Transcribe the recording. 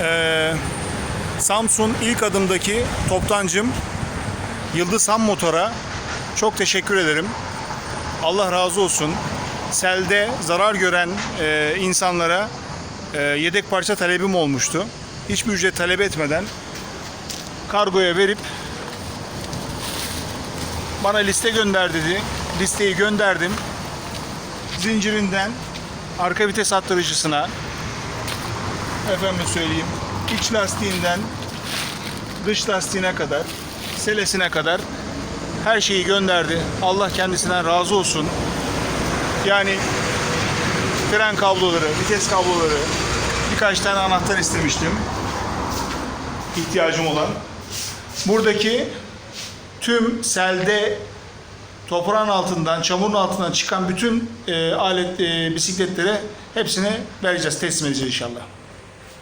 Eee, Samsun ilk adımdaki toptancım Yıldız Ham Motor'a çok teşekkür ederim. Allah razı olsun. Selde zarar gören eee, insanlara eee, yedek parça talebim olmuştu. Hiçbir ücret talep etmeden kargoya verip bana liste gönder dedi. Listeyi gönderdim. Zincirinden arka vites attırıcısına, efendim söyleyeyim iç lastiğinden dış lastiğine kadar selesine kadar her şeyi gönderdi. Allah kendisinden razı olsun. Yani fren kabloları, vites kabloları, birkaç tane anahtar istemiştim. ihtiyacım olan. Buradaki tüm selde toprağın altından, çamurun altından çıkan bütün e, alet e, bisikletlere hepsini vereceğiz, teslim edeceğiz inşallah.